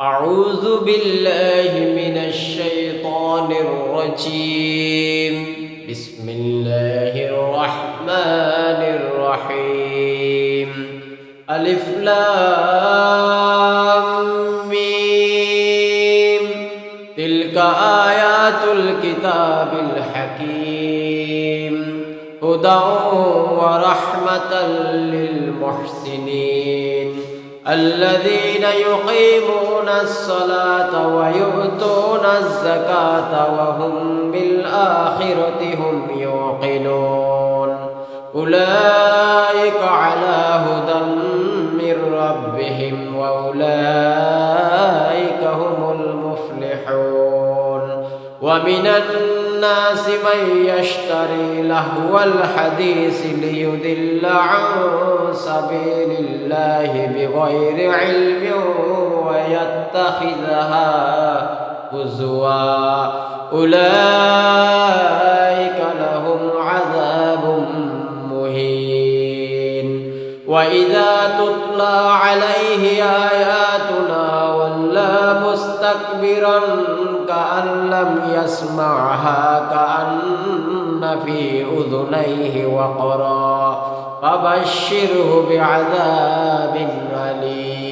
أعوذ بالله من الشيطان الرجيم. بسم الله الرحمن الرحيم. ألف لام ميم. تلك آيات الكتاب الحكيم. هدى ورحمة للمحسنين. الذين يقيمون الصلاة ويؤتون الزكاة وهم بالآخرة هم يوقنون. أولئك على هدى من ربهم وأولئك هم المفلحون. ومن الناس من يشتري لهو الحديث ليذل عن سبيل الله بغير علم ويتخذها هزوا. أولئك لهم عذاب مهين. وإذا تتلى عليه ولا مستكبرا كأن لم يسمعها كأن في أذنيه وقرا. فبشره بعذاب أليم.